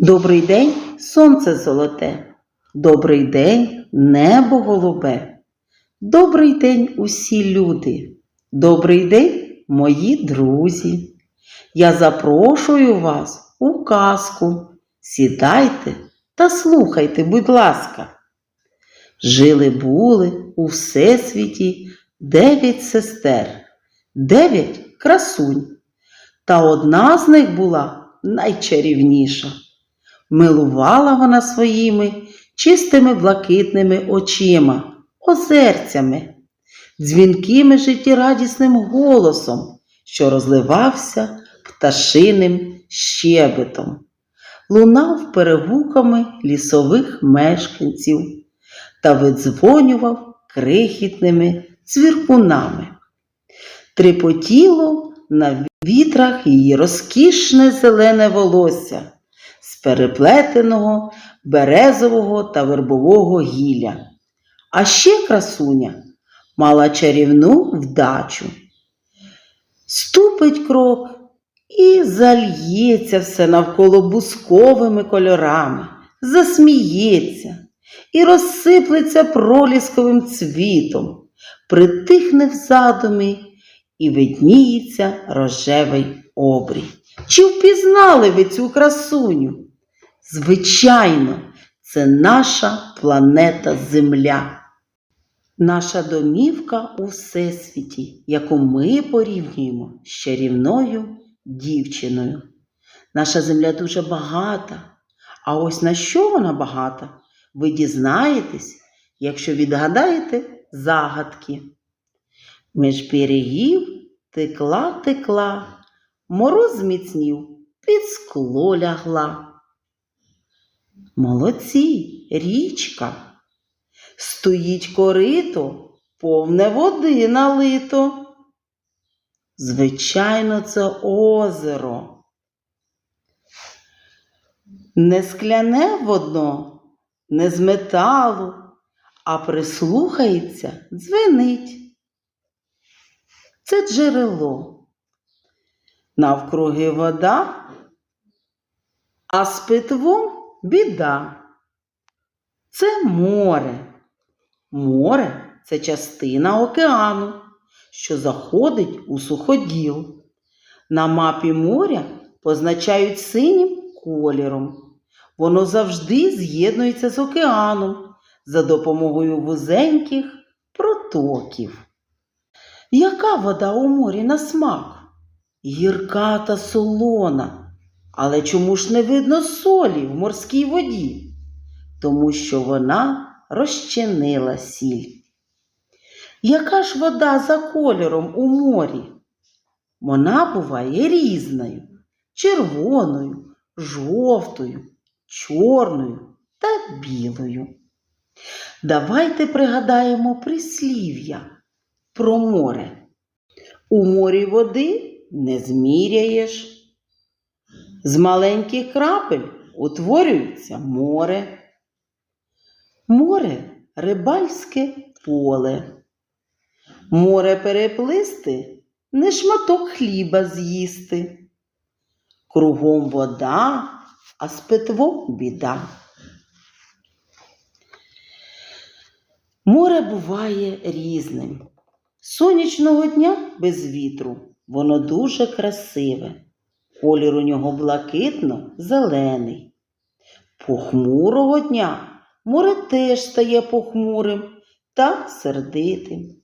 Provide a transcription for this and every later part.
Добрий день, сонце золоте, добрий день, небо голубе, добрий день, усі люди, добрий день, мої друзі. Я запрошую вас у казку. Сідайте та слухайте, будь ласка. Жили були у всесвіті дев'ять сестер, дев'ять красунь, та одна з них була найчарівніша. Милувала вона своїми чистими блакитними очима, озерцями, дзвінкими життєрадісним голосом, що розливався пташиним щебетом, лунав перегуками лісових мешканців та видзвонював крихітними цвіркунами. Трепотіло на вітрах її розкішне зелене волосся переплетеного березового та вербового гілля. А ще красуня мала чарівну вдачу. Ступить крок і зальється все навколо бусковими кольорами, засміється і розсиплеться пролісковим цвітом, притихне в задумі і видніється рожевий обрій. Чи впізнали ви цю красуню? Звичайно, це наша планета Земля. Наша домівка у Всесвіті, яку ми порівнюємо з чарівною дівчиною. Наша земля дуже багата. А ось на що вона багата, ви дізнаєтесь, якщо відгадаєте загадки. Між берегів текла текла, мороз зміцнів, під скло лягла. Молодці, річка. Стоїть корито, повне води налито. Звичайно, це озеро. Не скляне водно, не з металу, а прислухається, дзвенить. Це джерело. Навкруги вода, а з питвом біда. Це море. Море це частина океану, що заходить у суходіл. На мапі моря позначають синім кольором. Воно завжди з'єднується з океаном за допомогою вузеньких протоків. Яка вода у морі на смак? Гірка та солона. Але чому ж не видно солі в морській воді? Тому що вона розчинила сіль. Яка ж вода за кольором у морі? Вона буває різною червоною, жовтою, чорною та білою. Давайте пригадаємо прислів'я про море. У морі води не зміряєш. З маленьких крапель утворюється море. Море рибальське поле. Море переплисти не шматок хліба з'їсти. Кругом вода, а з питвом біда. Море буває різним. Сонячного дня без вітру воно дуже красиве. Колір у нього блакитно-зелений. Похмурого дня море теж стає похмурим та сердитим.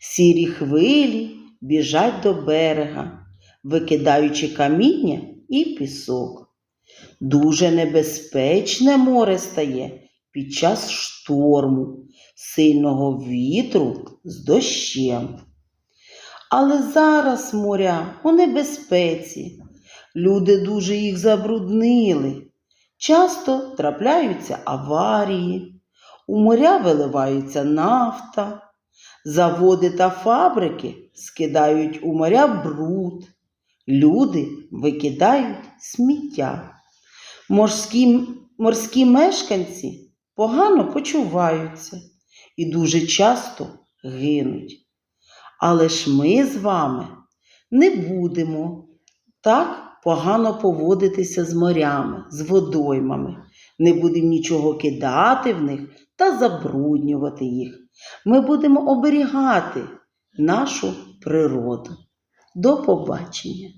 Сірі хвилі біжать до берега, викидаючи каміння і пісок. Дуже небезпечне море стає під час шторму, сильного вітру з дощем. Але зараз моря у небезпеці. Люди дуже їх забруднили. Часто трапляються аварії, у моря виливається нафта, заводи та фабрики скидають у моря бруд, люди викидають сміття. Морські, морські мешканці погано почуваються і дуже часто гинуть. Але ж ми з вами не будемо так погано поводитися з морями, з водоймами. Не будемо нічого кидати в них та забруднювати їх. Ми будемо оберігати нашу природу. До побачення!